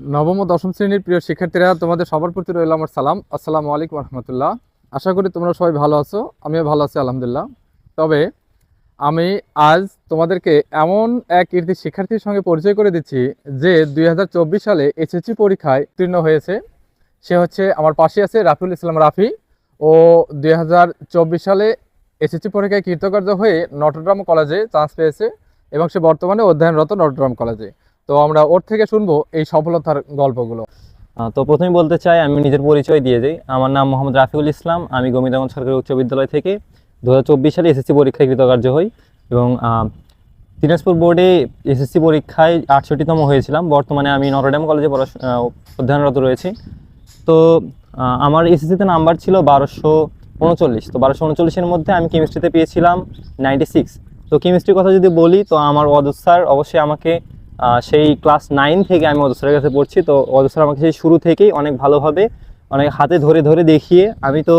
নবম ও দশম শ্রেণির প্রিয় শিক্ষার্থীরা, তোমাদের সবার প্রতি রইল আমার সালাম। আসসালামু আলাইকুম রহমতুল্লাহ। আশা করি তোমরা সবাই ভালো আছো, আমিও ভালো আছি, আলহামদুলিল্লাহ। তবে আমি আজ তোমাদেরকে এমন এক কীর্তি শিক্ষার্থীর সঙ্গে পরিচয় করে দিচ্ছি, যে দুই হাজার চব্বিশ সালে এসএসসি পরীক্ষায় উত্তীর্ণ হয়েছে। সে হচ্ছে আমার পাশে আছে রাফিউল ইসলাম রাফি ও দুই হাজার চব্বিশ সালে এসএসসি পরীক্ষায় কৃতকার্য হয়ে নটরডাম কলেজে চান্স পেয়েছে এবং সে বর্তমানে অধ্যয়নরত নটরডাম কলেজে। তো আমরা ওর থেকে শুনব এই সফলতার গল্পগুলো। তো প্রথমে বলতে চাই, আমি নিজের পরিচয় দিয়ে যাই আমার নাম মোহাম্মদ রাফিউল ইসলাম। আমি গোবিন্দগঞ্জ সরকারি উচ্চ বিদ্যালয় থেকে দু হাজার চব্বিশ সালে এসএসসি পরীক্ষায় কৃতকার্য হই এবং দিনাজপুর বোর্ডে এসএসসি পরীক্ষায় আটষট্টিতম হয়েছিলাম। বর্তমানে আমি নটরডেম কলেজে পড়াশোনা অধ্যয়নরত রয়েছি। তো আমার এসএসসিতে নাম্বার ছিল বারোশো উনচল্লিশ। তো বারোশো উনচল্লিশের মধ্যে আমি কেমিস্ট্রিতে পেয়েছিলাম নাইনটি সিক্স। তো কেমিস্ট্রির কথা যদি বলি, তো আমার অদর স্যার অবশ্যই আমাকে সেই ক্লাস নাইন থেকে আমি অদর স্যারের কাছে পড়ছি, তো অদর স্যার আমাকে সেই শুরু থেকেই অনেক ভালোভাবে, অনেক হাতে ধরে ধরে দেখিয়ে, আমি তো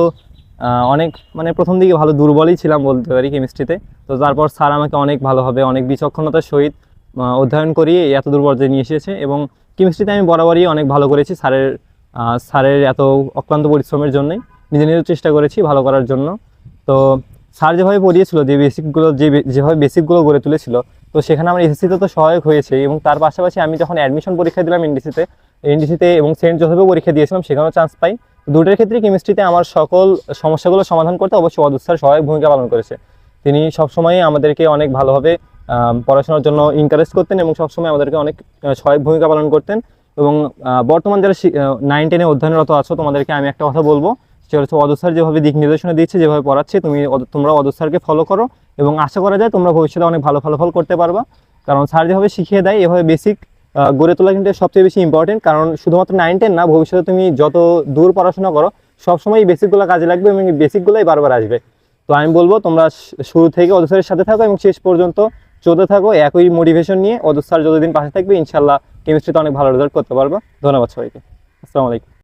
অনেক মানে প্রথম দিকে ভালো দুর্বলই ছিলাম বলতে পারি কেমিস্ট্রিতে তো তারপর স্যার আমাকে অনেক ভালোভাবে, অনেক বিচক্ষণতার সহিত অধ্যয়ন করিয়ে এত দূর নিয়ে এসেছে এবং কেমিস্ট্রিতে আমি বরাবরই অনেক ভালো করেছি স্যারের স্যারের এত অক্লান্ত পরিশ্রমের জন্যই। নিজে নিজেও চেষ্টা করেছি ভালো করার জন্য। তো স্যার যেভাবে পড়িয়েছিল, যে বেসিকগুলো যে, যেভাবে বেসিকগুলো গড়ে তুলেছিল তো সেখানে আমার এসএসসিতে তো সহায়ক হয়েছে এবং তার পাশাপাশি আমি যখন অ্যাডমিশন পরীক্ষা দিলাম এনডিসিতে এনডিসিতে এবং সেন্ট জোসেফেও পরীক্ষা দিয়েছিলাম, সেখানেও চান্স পাই। দুটোর ক্ষেত্রে কেমিস্ট্রিতে আমার সকল সমস্যাগুলো সমাধান করতে অবশ্যই অদূর স্যার সহায়ক ভূমিকা পালন করেছে। তিনি সবসময় আমাদেরকে অনেক ভালোভাবে পড়াশোনার জন্য ইনকারেজ করতেন এবং সবসময় আমাদেরকে অনেক সহায়ক ভূমিকা পালন করতেন। এবং বর্তমান যারা নাইন টেনে অধ্যয়নরত আছো, তোমাদেরকে আমি একটা কথা বলব। সেটা হচ্ছে অদূর স্যার যেভাবে দিক নির্দেশনা দিচ্ছে, যেভাবে পড়াচ্ছে, তুমি তোমরা অদূর স্যারকে ফলো করো। এবং আশা করা যায় তোমরা ভবিষ্যতে অনেক ভালো ফলাফল করতে পারবা। কারণ স্যার যেভাবে শিখিয়ে দেয়, এভাবে বেসিক গড়ে তোলা কিন্তু সবচেয়ে বেশি ইম্পর্টেন্ট কারণ শুধুমাত্র নাইন টেন না, ভবিষ্যতে তুমি যত দূর পড়াশোনা করো, সবসময় এই বেসিকগুলো কাজে লাগবে এবং এই বেসিকগুলোই বারবার আসবে। তো আমি বলব, তোমরা শুরু থেকে অদূর স্যারের সাথে থাকো এবং শেষ পর্যন্ত চলতে থাকো। একই মোটিভেশন নিয়ে অদূর স্যার যতদিন পাশে থাকবে ইনশাল্লাহ কেমিস্ট্রিতে অনেক ভালো রেজাল্ট করতে পারব। ধন্যবাদ সবাইকে। আসসালামু আলাইকুম।